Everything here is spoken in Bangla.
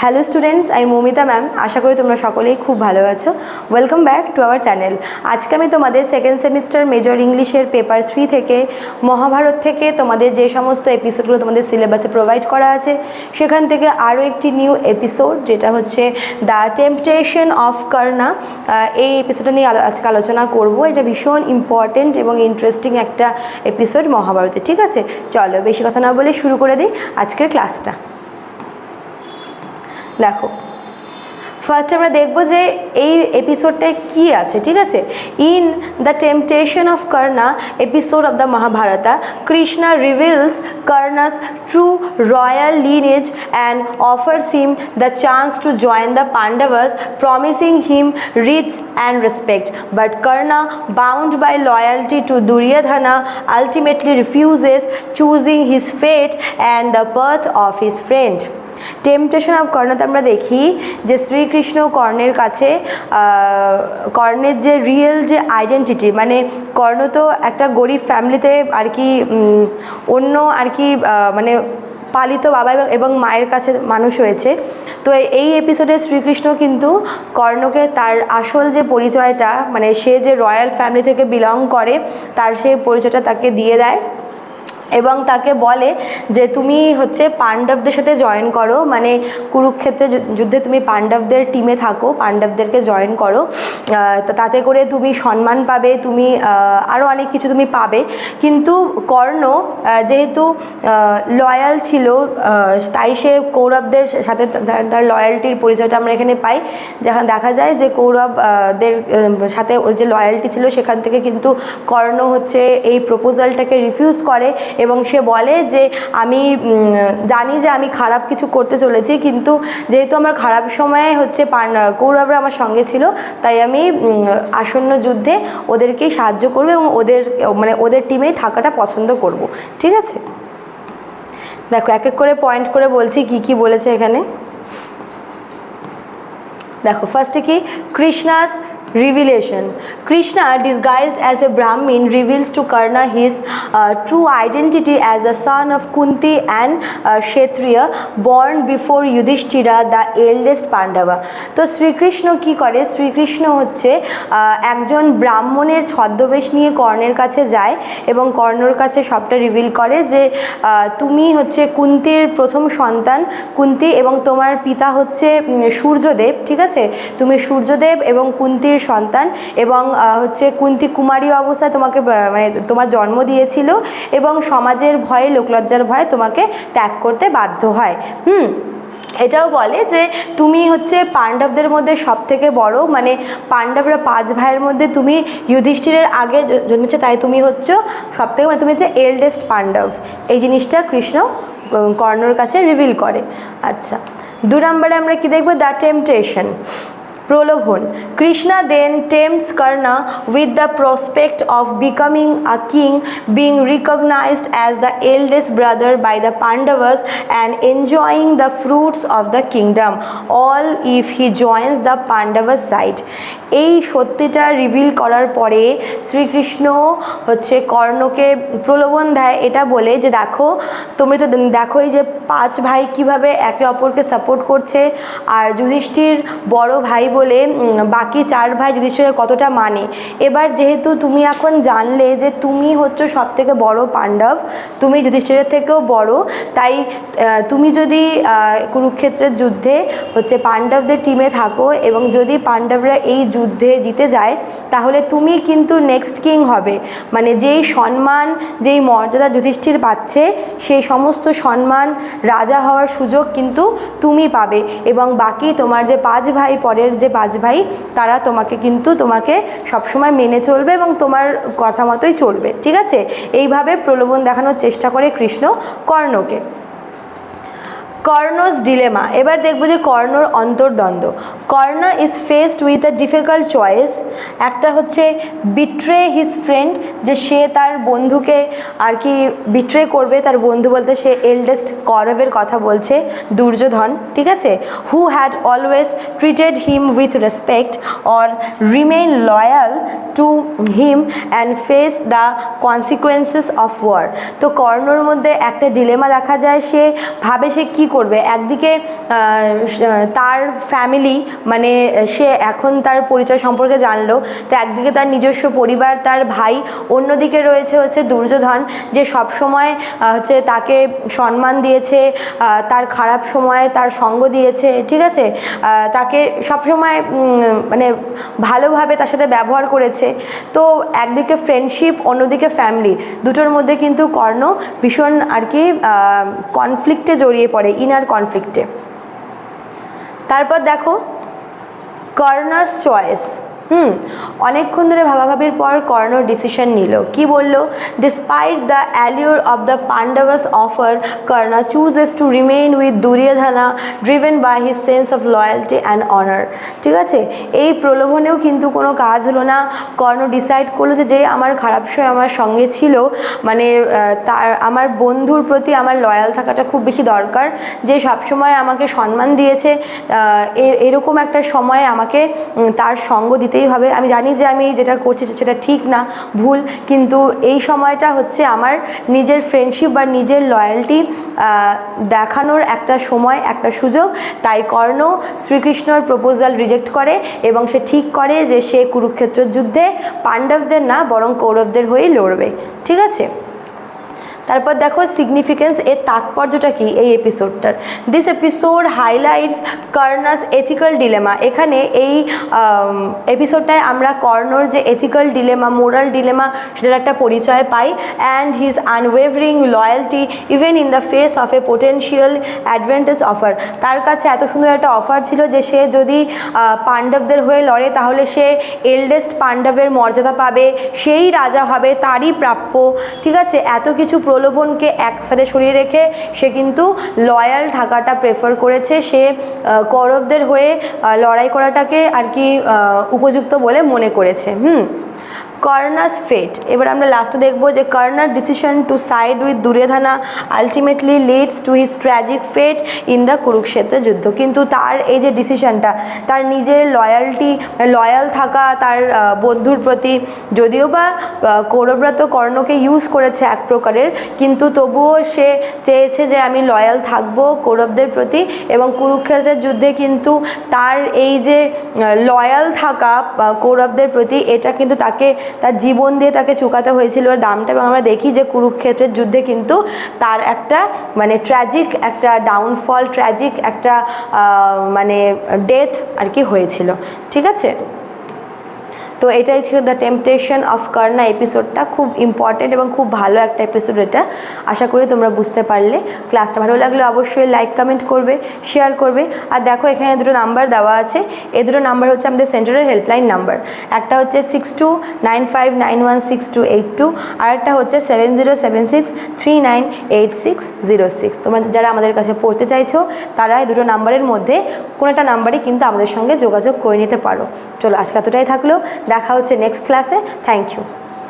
হ্যালো স্টুডেন্টস আমি মমিতা ম্যাম আশা করি তোমরা সকলেই খুব ভালো আছো। Welcome back to our channel আজকে আমি তোমাদের সেকেন্ড সেমিস্টার মেজর ইংলিশের পেপার থ্রি থেকে, মহাভারত থেকে তোমাদের যে সমস্ত এপিসোডগুলো তোমাদের সিলেবাসে প্রোভাইড করা আছে, সেখান থেকে আরও একটি নিউ এপিসোড যেটা হচ্ছে দ্য টেম্পটেশন অফ কর্ণা এই এপিসোডটা নিয়ে আজকে আলোচনা করব। এটা ভীষণ ইম্পর্টেন্ট এবং ইন্টারেস্টিং একটা এপিসোড মহাভারতে। ঠিক আছে? চলো, বেশি কথা না বলে শুরু করে দিই আজকের ক্লাসটা দেখো। ফার্স্ট আমরা দেখব যে এই এপিসোডটায় কি আছে, ঠিক আছে? In the temptation of Karna episode of the Mahabharata Krishna reveals Karna's true royal lineage and offers him the chance to join the Pandavas promising him rich and respect but Karna bound by loyalty to Duryodhana ultimately refuses choosing his fate and the path of his friend. Temptation of কর্ণতে আমরা দেখি যে শ্রীকৃষ্ণ কর্ণের কাছে কর্ণের যে রিয়েল যে আইডেন্টিটি মানে কর্ণ তো একটা গরিব ফ্যামিলিতে আর কি অন্য আর কি মানে পালিত বাবা এবং- মায়ের কাছে মানুষ হয়েছে। তো এই এপিসোডে শ্রীকৃষ্ণ কিন্তু কর্ণকে তার আসল যে পরিচয়টা মানে সে যে রয়্যাল ফ্যামিলি থেকে বিলং করে, তার সেই পরিচয়টা তাকে দিয়ে দেয়। এবং তাকে বলে যে তুমি হচ্ছে পাণ্ডবদের সাথে জয়েন করো। মানে কুরুক্ষেত্রে যুদ্ধে তুমি পাণ্ডবদের টিমে থাকো, পাণ্ডবদেরকে জয়েন করো। তাতে করে তুমি সম্মান পাবে, তুমি আরও অনেক কিছু তুমি পাবে। কিন্তু কর্ণ যেহেতু লয়াল ছিল তাই সে কৌরবদের সাথে তার- লয়ালটির পরিচয়টা আমরা এখানে পাই। যেখানে দেখা যায় যে কৌরবদের সাথে ওর যে লয়ালটি ছিল, সেখান থেকে কিন্তু কর্ণ হচ্ছে এই প্রপোজালটাকে রিফিউজ করে এবং সে বলে যে, আমি জানি যে আমি খারাপ কিছু করতে চলেছি, কিন্তু যেহেতু আমার খারাপ সময়ে হচ্ছে পান, কৌরবরা আমার সঙ্গে ছিল, তাই আমি উম, আসন্ন যুদ্ধে ওদেরকেই সাহায্য করব এবং ওদের মানে ওদের টিমেই থাকাটা পছন্দ করব। ঠিক আছে? দেখো এক এক করে পয়েন্ট করে বলছি কি কি বলেছে এখানে। দেখো ফার্স্টে কি? Krishna's revelation Krishna disguised as a brahmin reveals to karna his uh, true identity as the son of kunti and uh, kshatriya born before yudhishthira the eldest Pandava তো শ্রীকৃষ্ণ কি করে? শ্রীকৃষ্ণ হচ্ছে একজন ব্রাহ্মণের ছদ্মবেশ নিয়ে কর্ণের কাছে যায় এবং কর্ণর কাছে সবটা রিভিল করে যে তুমি হচ্ছে কুন্তির প্রথম সন্তান কুন্তি এবং তোমার পিতা হচ্ছে সূর্যদেব ঠিক আছে? তুমি সূর্যদেব এবং কুন্তির সন্তান এবং হচ্ছে কুন্তি কুমারী অবস্থায় তোমাকে মানে তোমার জন্ম দিয়েছিল এবং সমাজের ভয়ে, লোকলজ্জার ভয়ে তোমাকে ত্যাগ করতে বাধ্য হয়। হুম? এটাও বলে যে তুমি হচ্ছে পাণ্ডবদের মধ্যে সব থেকে বড় মানে পাণ্ডবরা পাঁচ ভাইয়ের মধ্যে তুমি যুধিষ্ঠিরের আগে জন্মেছো, তাই তুমি হচ্ছে সব থেকে মানে তুমি হচ্ছে এল্ডেস্ট পাণ্ডব। এই জিনিসটা কৃষ্ণ কর্ণর কাছে রিভিল করে। আচ্ছা দু নম্বরে আমরা কি দেখব? The temptation. প্রলোভন। Krishna then tempts Karna with the prospect of becoming a king being recognised as the eldest brother by the Pandavas and enjoying the fruits of the kingdom all if he joins the Pandavas side এই সত্যিটা রিভিল করার পরে শ্রীকৃষ্ণ হচ্ছে কর্ণকে প্রলোভন দেয়, এটা বলে যে দেখো তুমি তো দেখো এই যে পাঁচ ভাই কীভাবে একে অপরকে সাপোর্ট করছে, আর যুধিষ্ঠির বড় ভাই বলে উম, বাকি চার ভাই যুধিষ্ঠিরের কতটা মানে? এবার যেহেতু তুমি এখন জানলে যে তুমি হচ্ছে সব থেকে বড় পাণ্ডব তুমি যুধিষ্ঠিরের থেকেও বড় তাই তুমি যদি কুরুক্ষেত্রের যুদ্ধে হচ্ছে পাণ্ডবদের টিমে থাকো এবং যদি পাণ্ডবরা এই যুদ্ধে জিতে যায় তাহলে তুমি কিন্তু নেক্সট কিং হবে। মানে যেই সম্মান যেই মর্যাদা যুধিষ্ঠির পাচ্ছে সেই সমস্ত সম্মান রাজা হওয়ার সুযোগ কিন্তু তুমি পাবে এবং বাকি তোমার যে পাঁচ ভাই পরের যে বাজভাই ভাই তারা তোমাকে কিন্তু তোমাকে সবসময় মেনে চলবে এবং তোমার কথা মতোই চলবে, ঠিক আছে? এইভাবে প্রলোভন দেখানোর চেষ্টা করে কৃষ্ণ কর্ণকে। কর্ণস ডিলেমা। এবার দেখব যে কর্ণর অন্তর্দ্বন্দ্ব। Karna is faced with a difficult choice একটা হচ্ছে বিট্রে হিজ ফ্রেন্ড যে সে তার বন্ধুকে আর কি বিট্রে করবে, তার বন্ধু বলতে সে এল্ডেস্ট কৌরবের কথা বলছে, দুর্যোধন, ঠিক আছে? Who had always treated him with respect or remain loyal to him and face the consequences of war তো কর্ণর মধ্যে একটা ডিলেমা দেখা যায়, সে ভাবে সে কী করবে। একদিকে তার ফ্যামিলি মানে সে এখন তার পরিচয় সম্পর্কে জানলো, তো একদিকে তার নিজস্ব পরিবার, তার ভাই, অন্যদিকে রয়েছে হচ্ছে দুর্যোধন, যে সব সময় হচ্ছে তাকে সম্মান দিয়েছে তার খারাপ সময়ে তার সঙ্গ দিয়েছে, ঠিক আছে? তাকে সবসময় মানে ভালোভাবে তার সাথে ব্যবহার করেছে। তো একদিকে ফ্রেন্ডশিপ অন্যদিকে ফ্যামিলি দুটোর মধ্যে কিন্তু কর্ণ ভীষণ আর কি কনফ্লিক্টে জড়িয়ে পড়ে। ইনার কনফ্লিক্টে তারপর দেখো কর্নার্স চয়েস হুম, অনেকক্ষণ ধরে ভাবাভাবির পর কর্ণ ডিসিশন নিল। কি বলল? Despite the allure of the Pandavas offer Karna chooses to remain with Duryodhana driven by his sense of loyalty and honour ঠিক আছে? এই প্রলোভনেও কিন্তু কোনো কাজ হলো না। কর্ণ ডিসাইড করল যে যে আমার খারাপ সময় আমার সঙ্গে ছিল মানে তার, আমার বন্ধুর প্রতি আমার লয়াল থাকাটা খুব বেশি দরকার। যে সবসময় আমাকে সম্মান দিয়েছে এরকম একটা সময় আমাকে তার সঙ্গ দিতেই হবে। আমি জানি যে আমি যেটা করছি সেটা ঠিক না, ভুল, কিন্তু এই সময়টা হচ্ছে আমার নিজের ফ্রেন্ডশিপ বা নিজের লয়্যালটি দেখানোর একটা সময়, একটা সুযোগ। তাই কর্ণ শ্রীকৃষ্ণর প্রপোজাল রিজেক্ট করে এবং সে ঠিক করে যে সে কুরুক্ষেত্র যুদ্ধে পাণ্ডবদের না, বরং কৌরবদের হয়েই লড়বে। ঠিক আছে? তারপর দেখো সিগনিফিকেন্স এর তাৎপর্যটা কি এই এপিসোডটার this episode highlights Karna's ethical dilemma এখানে এই এপিসোডটায় আমরা কর্ণর যে এথিক্যাল ডিলেমা মোরাল ডিলেমা সেটার একটা পরিচয় পাই and his unwavering loyalty even in the face of a potential advantage offer তার কাছে এত সুন্দর একটা অফার ছিল যে সে যদি পাণ্ডবদের হয়ে লড়ে তাহলে সে এল্ডেস্ট পাণ্ডবের মর্যাদা পাবে, সেই রাজা হবে তারই প্রাপ্য, ঠিক আছে? এত কিছু প্রলোভনকে একসাথে সরিয়ে রেখে সে কিন্তু লয়াল থাকাটা প্রেফার করেছে। সে কৌরবদের হয়ে লড়াই করাটাকে আর কি উপযুক্ত বলে মনে করেছে। হুম? কর্নাস ফেট। এবার আমরা লাস্টে দেখব যে corner decision to side with Duryodhana ultimately leads to his tragic fate in the Kurukshetra যুদ্ধ। কিন্তু তার এই যে ডিসিশনটা তার নিজের লয়ালটি লয়াল থাকা তার বন্ধুর প্রতি যদিও বা আহ, কৌরবরা তো কর্ণকে ইউজ করেছে এক প্রকারের কিন্তু তবুও সে চেয়েছে যে আমি লয়াল থাকব কৌরবদের প্রতি এবং কুরুক্ষেত্রের যুদ্ধে কিন্তু তার এই যে লয়াল থাকা কৌরবদের প্রতি এটা কিন্তু তাকে তার জীবন দিয়ে তাকে চুকাতে হয়েছিল। আর দামটা এবং আমরা দেখি যে কুরুক্ষেত্রের যুদ্ধে কিন্তু তার একটা মানে ট্র্যাজিক একটা ডাউনফল ট্র্যাজিক একটা মানে ডেথ আর কি হয়েছিল। ঠিক আছে? তো এটাই ছিল দ্য টেম্পটেশন অফ কর্না এপিসোডটা খুব ইম্পর্টেন্ট এবং খুব ভালো একটা এপিসোড এটা। আশা করি তোমরা বুঝতে পারলে। ক্লাসটা ভালো লাগলে অবশ্যই লাইক কমেন্ট করবে শেয়ার করবে। আর দেখো এখানে দুটো নাম্বার দেওয়া আছে। এই দুটো নাম্বার হচ্ছে আমাদের সেন্টারের হেল্পলাইন নাম্বার একটা হচ্ছে six two nine five nine one six two eight two আর একটা হচ্ছে seven zero seven six three nine eight six zero six তোমরা যারা আমাদের কাছে পড়তে চাইছো, তারা এই দুটো নাম্বারের মধ্যে কোনো একটা নাম্বারই কিন্তু আমাদের সঙ্গে যোগাযোগ করে নিতে পারো। চলো আজকে এতটাই থাকল। দেখা হচ্ছে নেক্সট ক্লাসে থ্যাংক ইউ